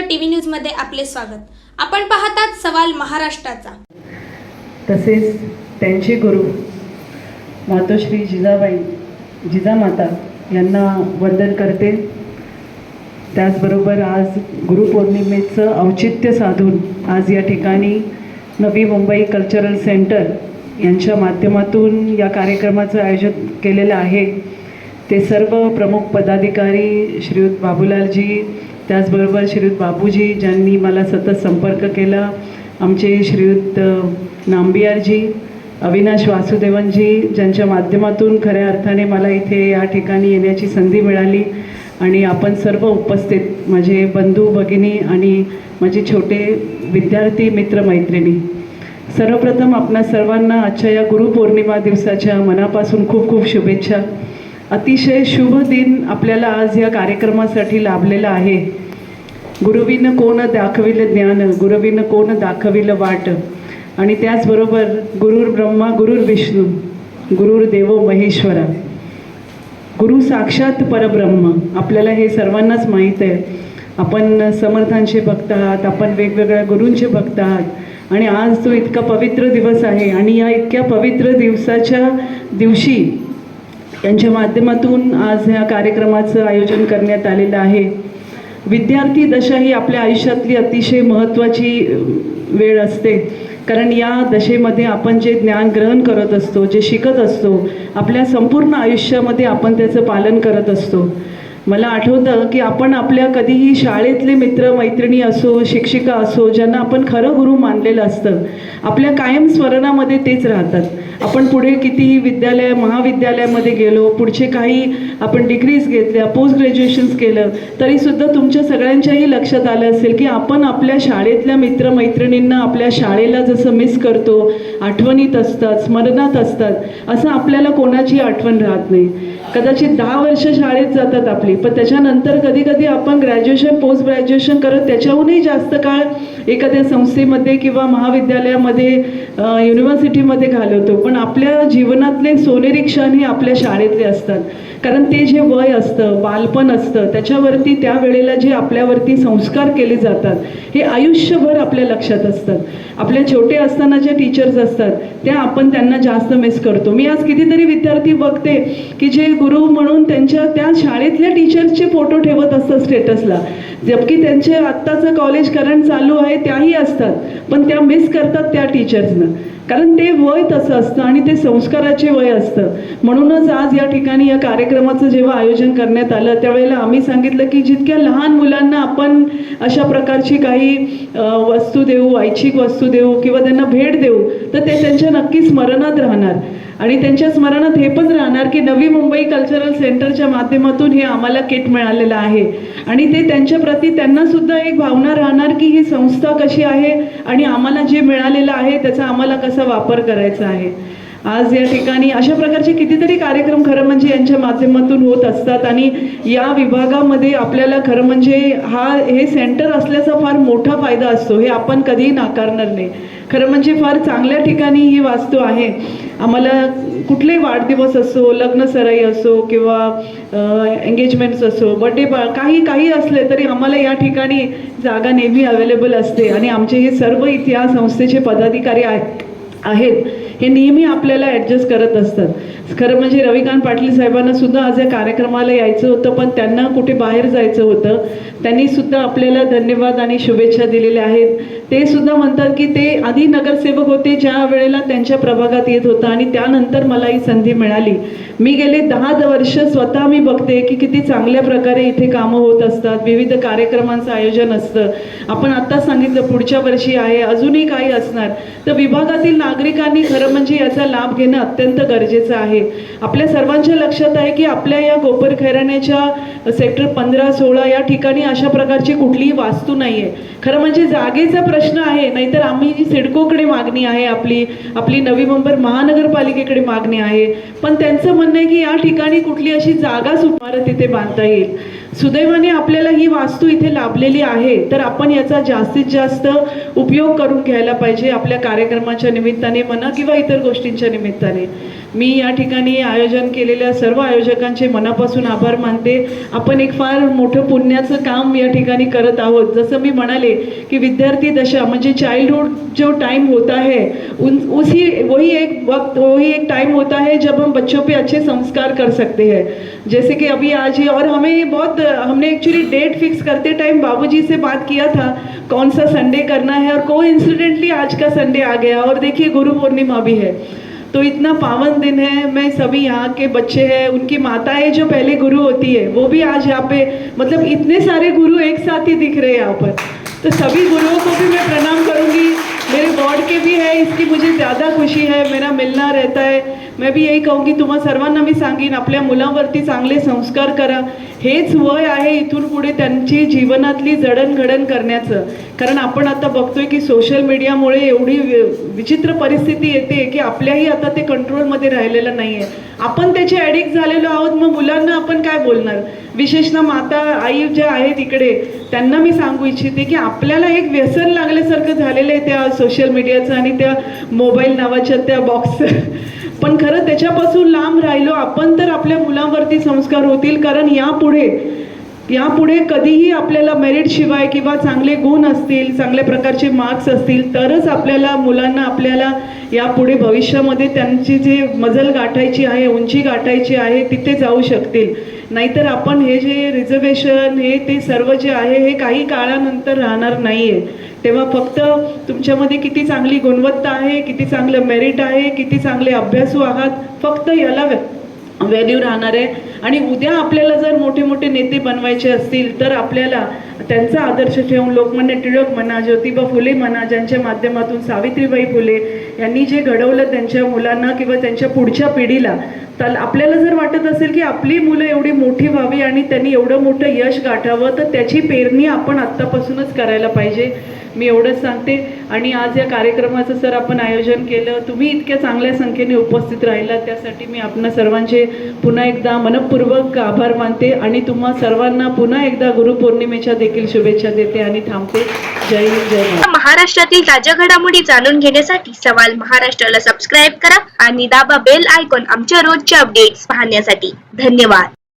Maharashtra TV न्यूजमध्ये आपले स्वागत. आपण पाहतात सवाल महाराष्ट्राचा. तसेच त्यांचे गुरु मातोश्री जिजाबाई जिजामाता यांना वंदन करते. त्याचबरोबर आज गुरुपौर्णिमेचं औचित्य साधून आज या ठिकाणी नवी मुंबई कल्चरल सेंटर यांच्या माध्यमातून या कार्यक्रमाचं आयोजन केलेलं आहे. ते सर्व प्रमुख पदाधिकारी श्रीयुत बाबूलालजी त्याचबरोबर श्रीयुत बाबूजी ज्यांनी मला सतत संपर्क केला आमचे श्रीयुत नांबियारजी अविनाश वासुदेवनजी ज्यांच्या माध्यमातून खऱ्या अर्थाने मला इथे या ठिकाणी येण्याची संधी मिळाली. आणि आपण सर्व उपस्थित माझे बंधू भगिनी आणि माझे छोटे विद्यार्थी मित्रमैत्रिणी सर्वप्रथम आपणा सर्वांना आजच्या या गुरुपौर्णिमा दिवसाच्या मनापासून खूप खूप शुभेच्छा. अतिशय शुभ दिन आपल्याला आज या कार्यक्रमासाठी लाभलेला आहे. गुरुवीनं कोण दाखविलं ज्ञान गुरुवीनं कोण दाखविलं वाट? आणि त्याचबरोबर गुरुर ब्रह्मा गुरुर विष्णू गुरुर देवो महेश्वरा. गुरु साक्षात परब्रह्म. आपल्याला हे सर्वांनाच माहीत आहे. आपण समर्थांचे भक्त आहात आपण वेगवेगळ्या गुरूंचे भक्त आहात आणि आज तो इतका पवित्र दिवस आहे आणि या इतक्या पवित्र दिवसाच्या दिवशी यांच्या माध्यमातून आज ह्या कार्यक्रमाचं आयोजन करण्यात आलेलं आहे. विद्यार्थी दशा ही आपल्या आयुष्यातली अतिशय महत्त्वाची वेळ असते. कारण या दशेमध्ये आपण जे ज्ञान ग्रहण करत असतो जे शिकत असतो आपल्या संपूर्ण आयुष्यामध्ये आपण त्याचं पालन करत असतो. मला आठवतं की आपण आपल्या कधीही शाळेतले मित्र मैत्रिणी असो शिक्षिका असो ज्यांना आपण खरं गुरु मानलेलं असतं आपल्या कायम स्मरणामध्ये तेच राहतात. आपण पुढे कितीही विद्यालय महाविद्यालयामध्ये गेलो पुढचे काही आपण डिग्रीज घेतल्या पोस्ट ग्रॅज्युएशन्स केलं तरीसुद्धा तुमच्या सगळ्यांच्याही लक्षात आलं असेल की आपण आपल्या शाळेतल्या मित्रमैत्रिणींना आपल्या शाळेला जसं मिस करतो आठवणीत असतात स्मरणात असतात असं आपल्याला कोणाची आठवण राहत नाही. कदाचित दहा वर्ष शाळेत जातात आपली. पण त्याच्यानंतर कधी कधी आपण ग्रॅज्युएशन पोस्ट ग्रॅज्युएशन करत त्याच्याहूनही जास्त काळ एखाद्या संस्थेमध्ये किंवा महाविद्यालयामध्ये युनिव्हर्सिटीमध्ये घालवतो. पण आपल्या जीवनातले सोनेरी क्षण हे आपल्या शाळेतले असतात. कारण ते जे वय असतं बालपण असतं त्याच्यावरती त्यावेळेला जे आपल्यावरती संस्कार केले जातात हे आयुष्यभर आपल्या लक्षात असतात. आपल्या छोटे असताना ज्या टीचर्स असतात त्या आपण त्यांना जास्त मिस करतो. मी आज कितीतरी विद्यार्थी बघते की जे गुरु म्हणून त्यांच्या त्या शाळेतल्या टीचर्सचे फोटो ठेवत असतात स्टेटसला जबकी त्यांचे आत्ताचं कॉलेज करंट चालू आहे त्याही असतात. पण त्या मिस करतात त्या टीचर्सना कारण ते वय तसं असतं आणि ते संस्काराचे वय असतं. म्हणूनच आज या ठिकाणी या कार्यक्रमाचं जेव्हा आयोजन करण्यात आलं त्यावेळेला आम्ही सांगितलं की जितक्या लहान मुलांना आपण अशा प्रकारची काही वस्तू देऊ ऐच्छिक वस्तू देऊ किंवा त्यांना भेट देऊ तर ते त्यांच्या नक्की स्मरणात राहणार. आणि त्यांच्या स्मरणात हे पण राहणार की नवी मुंबई कल्चरल सेंटरच्या माध्यमातून हे आम्हाला किट मिळालेलं आहे. आणि ते त्यांच्या प्रती त्यांना सुद्धा एक भावना राहणार की ही संस्था कशी आहे आणि आम्हाला जे मिळालेलं आहे त्याचा आम्हाला कसा वापर करायचा आहे. आज या ठिकाणी अशा प्रकारचे कितीतरी कार्यक्रम खरं म्हणजे यांच्या माध्यमातून होत असतात आणि या विभागामध्ये आपल्याला खरं म्हणजे हा हे सेंटर असल्याचा फार मोठा फायदा असतो हे आपण कधीही नाकारणार नाही. खरं म्हणजे फार चांगल्या ठिकाणी ही वास्तू आहे. आम्हाला कुठलेही वाढदिवस असो लग्न सराई असो किंवा एंगेजमेंट्स असो बर्थडे काही काही असले तरी आम्हाला या ठिकाणी जागा नेहमी अवेलेबल असते आणि आमचे हे सर्व इथे या संस्थेचे पदाधिकारी आहेत आहेत. हे नेहमी आपल्याला ॲडजस्ट करत असतात. खरं म्हणजे रविकांत पाटील साहेबांना सुद्धा आज या कार्यक्रमाला यायचं होतं पण त्यांना कुठे बाहेर जायचं होतं त्यांनी सुद्धा आपल्याला धन्यवाद आणि शुभेच्छा दिलेल्या आहेत. ते सुद्धा म्हणतात की ते आधी नगरसेवक होते ज्या वेळेला त्यांच्या प्रभागात येत होतं आणि त्यानंतर मला ही संधी मिळाली. मी गेले दहा द- वर्ष स्वतः मी बघते की किती चांगल्या प्रकारे इथे कामं होत असतात विविध कार्यक्रमांचं आयोजन असतं. आपण आत्ताच सांगितलं पुढच्या वर्षी आहे अजूनही काही असणार. तर विभागातील नागरिकांनी खरं म्हणजे याचा लाभ घेणं अत्यंत गरजेचं आहे. आपल्या सर्वांच्या लक्षात आहे की आपल्या या गोपर खैराण्याच्या सेक्टर पंधरा सोळा या ठिकाणी अशा प्रकारची कुठलीही वास्तू नाही आहे खरं म्हणजे जागेचा प्रश्न आहे नाहीतर आम्ही जी सिडकोकडे मागणी आहे आपली आपली नवी मुंबई महानगरपालिकेकडे मागणी आहे. पण त्यांचं म्हणणं आहे की या ठिकाणी कुठली अशी जागा सुमारत इथे बांधता येईल. सुदैवाने आपल्याला ही वास्तू इथे लाभलेली आहे तर आपण याचा जास्तीत जास्त उपयोग करून घ्यायला पाहिजे आपल्या कार्यक्रमाच्या निमित्ताने म्हणा किंवा इतर गोष्टींच्या निमित्ताने. मी या ठिकाणी आयोजन केलेल्या सर्व आयोजकांचे मनापासून आभार मानते. आपण एक फार मोठं पुण्याचं काम या ठिकाणी करत आहोत. जसं मी म्हणाले की विद्यार्थी दशा म्हणजे चाइल्डहुड जो टाइम होता है उन उसी वही एक वक्त वही एक टाइम होता है जब हम बच्चों पे अच्छे संस्कार कर सकते हैं. जैसे कि अभी आज ही और हमें बहुत हमने एक्चुअली डेट फिक्स करते टाइम बाबूजी से बात किया था कौन सा संडे करना है और को इंसिडेंटली आज का संडे आ गया और देखिए गुरु पूर्णिमा भी है. तो इतना पावन दिन है, मैं सभी यहाँ के बच्चे हैं, उनकी माताएँ जो पहले गुरु होती है, वो भी आज यहाँ पे मतलब इतने सारे गुरु एक साथ ही दिख रहे हैं यहाँ पर। तो सभी गुरुओं को भी मैं प्रणाम करूँगी। मेरे वार्ड के भी है, इसकी मुझे ज़्यादा खुशी है, मेरा मिलना रहता है। मैं बी यही कहूँगी तुम्हा सर्वांना मी सांगेन आपल्या मुलांवरती चांगले संस्कार करा. हेच वय आहे इथून पुढे त्यांची जीवनातली जडणघडण करण्याचं. कारण आपण आता बघतोय की सोशल मीडियामुळे एवढी वि- विचित्र परिस्थिती येते की आपल्याही आता ते कंट्रोलमध्ये राहिलेलं नाही आहे आपण त्याचे ॲडिक्ट झालेलो आहोत मग मुलांना आपण काय बोलणार? विशेषतः माता आई ज्या आहेत इकडे त्यांना मी सांगू इच्छिते की आपल्याला एक व्यसन लागल्यासारखं झालेलं आहे त्या सोशल मीडियाचं आणि त्या मोबाईल नावाच्या त्या बॉक्सचं पण खरं त्याच्यापासून लांब राहिलो. आपण तर आपल्या मुलांवरती संस्कार होतील कारण यापुढे यापुढे कधीही आपल्याला मेरिट शिवाय किंवा चांगले गुण असतील चांगल्या प्रकारचे मार्क्स असतील तरच आपल्याला मुलांना आपल्याला यापुढे भविष्यामध्ये त्यांची जे मजल गाठायची आहे उंची गाठायची आहे तिथे जाऊ शकतील. नाहीतर आपण हे जे रिझर्वेशन हे ते सर्व जे आहे हे काही काळानंतर राहणार नाही आहे तेव्हा फक्त तुमच्यामध्ये किती चांगली गुणवत्ता आहे किती चांगलं मेरिट आहे किती चांगले अभ्यासू आहात फक्त याला व्हॅल्यू राहणार आहे. आणि उद्या आपल्याला जर मोठे मोठे नेते बनवायचे असतील तर आपल्याला त्यांचा आदर्श ठेवून लोकमान्य टिळक म्हणा ज्योतिबा फुले म्हणा ज्यांच्या माध्यमातून सावित्रीबाई फुले यांनी जे घडवलं त्यांच्या मुलांना किंवा त्यांच्या पुढच्या पिढीला तर आपल्याला जर वाटत असेल की आपली मुलं एवढी मोठी व्हावी आणि त्यांनी एवढं मोठं यश गाठावं तर त्याची पेरणी आपण आत्तापासूनच करायला पाहिजे. मी एवढंच सांगते. आणि आज या कार्यक्रमाचं सर आपण आयोजन केलं. तुम्ही इतक्या चांगल्या संख्येने उपस्थित राहिला त्यासाठी मी आपणा सर्वांचे पुन्हा एकदा मनपूर्वक आभार मानते. आणि तुम्हा सर्वांना पुन्हा एकदा गुरुपौर्णिमेच्या देखील शुभेच्छा देते आणि थांबते. जय जय महाराष्ट्रातील ताज्या घडामोडी जाणून घेण्यासाठी सवाल महाराष्ट्राला सबस्क्राईब करा आणि दाबा बेल आयकॉन आमच्या रोजच्या अपडेट्स पाहण्यासाठी. धन्यवाद.